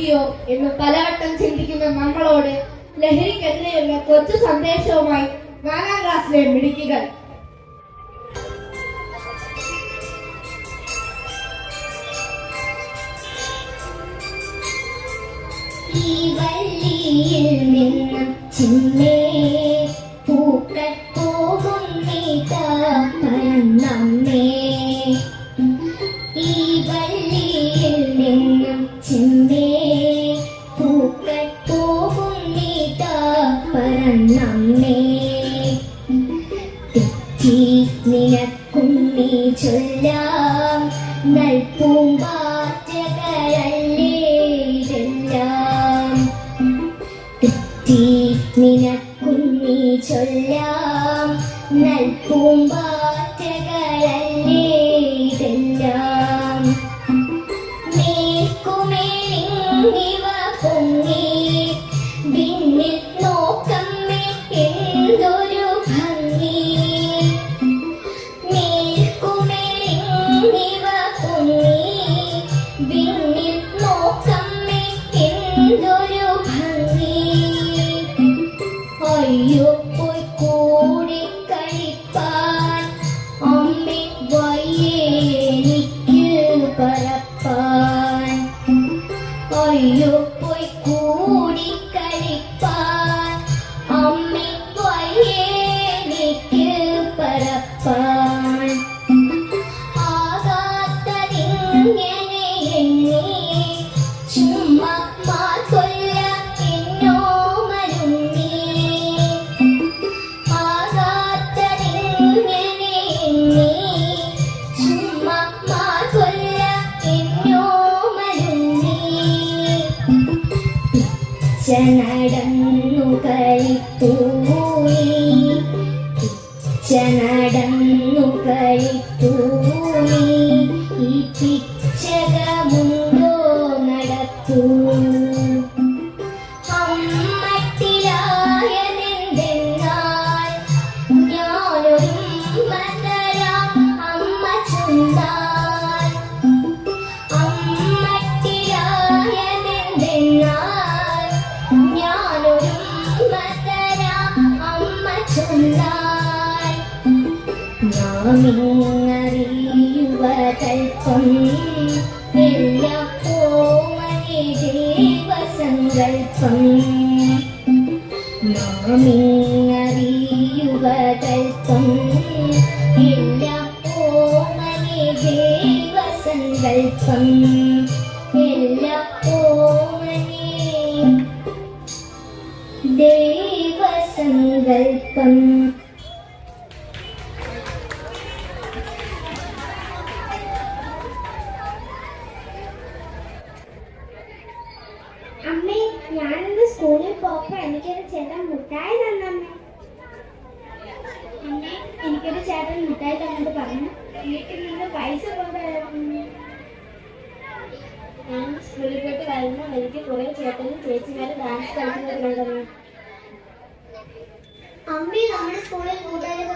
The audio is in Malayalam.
പിടിക്കുകയോ എന്ന് പലവട്ടം ചിന്തിക്കുന്ന നമ്മളോട് ലഹരിക്കെതിരെയുള്ള കൊച്ചു സന്ദേശവുമായി നാലാം ക്ലാസ്സിലെ മിടുക്കികൾ. ഈ ചിന്നേ പൂക്കൾ പോകും നീതമ്മേ തെറ്റി നീ ചൊല്ലാം നൽപൂമ്പാറ്റകളല്ലേ ഇതെല്ലാം. തെറ്റി നിനക്കുണ്ണി ചൊല്ലാം നൽപൂമ്പാറ്റകളല്ലേ ഇതെല്ലാം. മേൽക്കുമേലിങ്ങിവ പൊങ്ങി വിണ്ണിൽ നോക്കമ്മേ എന്തൊരു ഭംഗി. ஐயோ போய் கூடி கழிப்பார் அம்மி வயேலிக்கு பரப்பான் ஐயோ போய் கூடி கழிப்பார் அம்மி வயேலிக்கு பரப்பான் ஆகாத்ததிங்கே നടന്നു കളിത്തൂണി ഞാനൊരു മതരാം അമ്മ ചുണ്ടാൽ നാമിങ്ങറിയുവ കൽപ്പം എല്ലാം ഓമനെ ദേവസങ്കൽപ്പം ദേവസങ്കൽപ്പം ദേവസങ്കൽപ്പം അമ്മേ ഞാനിന്ന് സ്കൂളിൽ പോകുമ്പോ എനിക്കൊരു ചേട്ടൻ മുട്ടായി തന്നമ്മേ. അമ്മേ എനിക്കൊരു ചേട്ടൻ മുട്ടായി തന്നിട്ട് പറഞ്ഞു. വീട്ടിൽ നിന്ന് പൈസ കൊണ്ടുവരുന്നു ഞാൻ സ്കൂളിൽ പോയിട്ട് വരുമ്പോൾ എനിക്ക് കുറെ ചേട്ടനും ചേച്ചിമാരും ഡാൻസ് കളിക്കുന്നത് കണ്ടു അമ്മേ നമ്മുടെ സ്കൂളിൽ കൂട്ടുകാരൊക്കെ